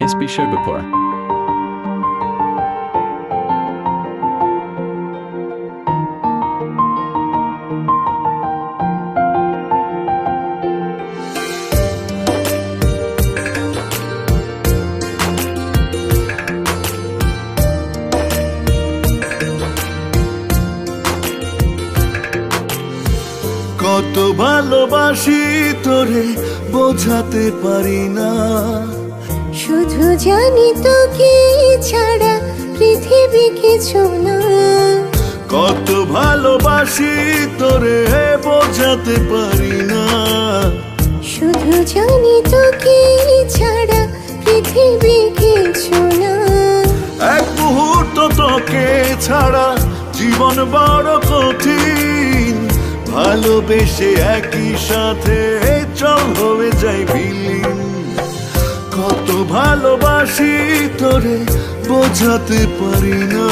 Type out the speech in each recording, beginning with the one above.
SB Shobapur. কত ভালোবাসি তোরে বোঝাতে পারি না শুধু জানি তোকে ছাড়া পৃথিবী কিছু না। কত ভালোবাসি তোরে বোঝাতে পারি না। শুধু জানি তোকে ছাড়া পৃথিবী কিছু না। এক মুহূর্ত তোকে ছাড়া জীবন বড় কঠিন। ভালোবেসে একই সাথে চল হয়ে যাই বিলীন কত ভালোবাসি তোরে বোঝাতে পারি না।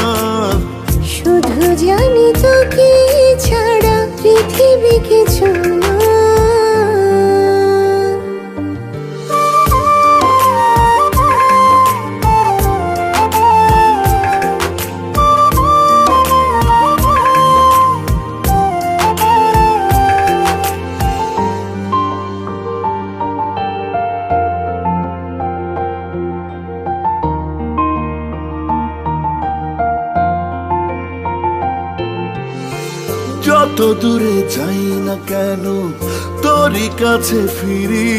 যত দূরে যাই না কেন? তোরই কাছে ফিরি।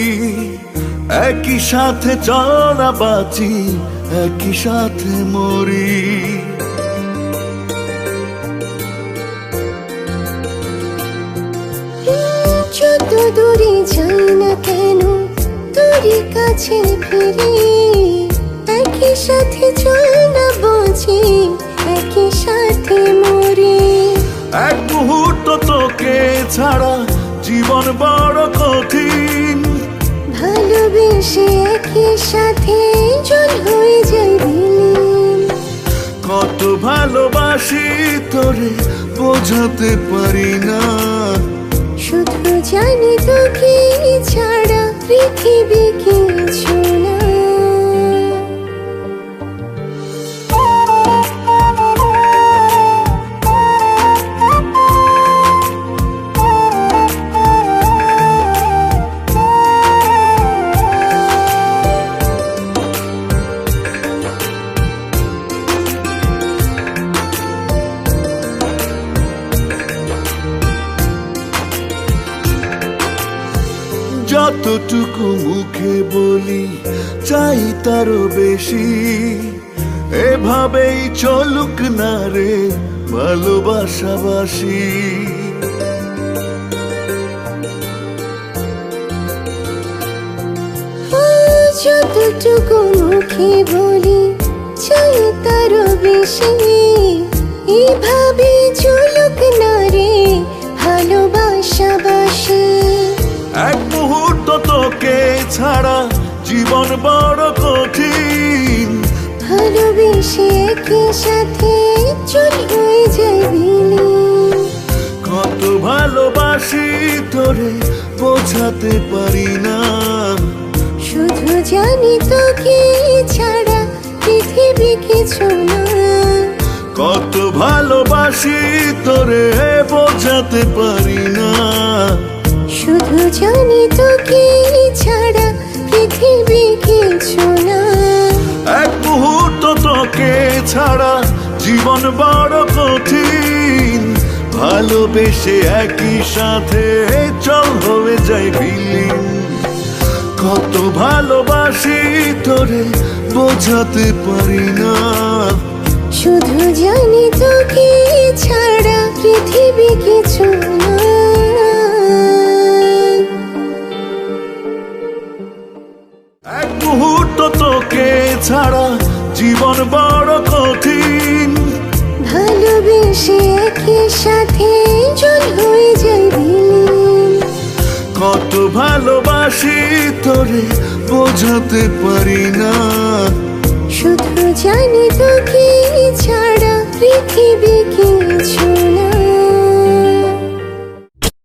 একই সাথে চলা বাঁচি, একই সাথে মরি। যত দূরে যাই না কেন, তোরই কাছে ফিরি। একই সাথে চল বাঁচি, একই সাথে মরি। মুহূর্ত তোকে ছাড়া জীবন বড় কঠিন। ভালোবেসে একই সাথে জল হয়ে যাই বিলীন। কত ভালোবাসি তোরে বোঝাতে পারি না। শুধু জানি তোকে ছাড়া পৃথিবী কিছু যতটুকু মুখে বলি, চাই তারও বেশি। এভাবেই চলুক না রে ভালোবাসাবাসি। যতটুকু মুখে বলি, চাই বেশি। এভাবে চলুক না রে ছাড়া জীবন বড় কঠিন। ভালোবেসে একই সাথে চল হয়ে কত ভালোবাসি তোরে বোঝাতে পারি না। শুধু জানি তোকে ছাড়া পৃথিবী কিছু না কত ভালোবাসি তোরে বোঝাতে পারি না। শুধু জানি তোকে ছাড়া পৃথিবী কিছু না। এক মুহূর্ত তোকে ছাড়া জীবন বড় কঠিন। ভালোবেসে একই সাথে চল হয়ে যাই বিলীন। কত ভালোবাসি তোরে বোঝাতে পারি না। শুধু জানি তোকে ছাড়া পৃথিবী কিছু মুহূর্ত তোকে ছাড়া জীবন বড় কঠিন। ভালোবেসে একই সাথে জল হয়ে যাই কত ভালোবাসি তোরে বোঝাতে পারি না। শুধু জানি তোকে ছাড়া পৃথিবী কিছু না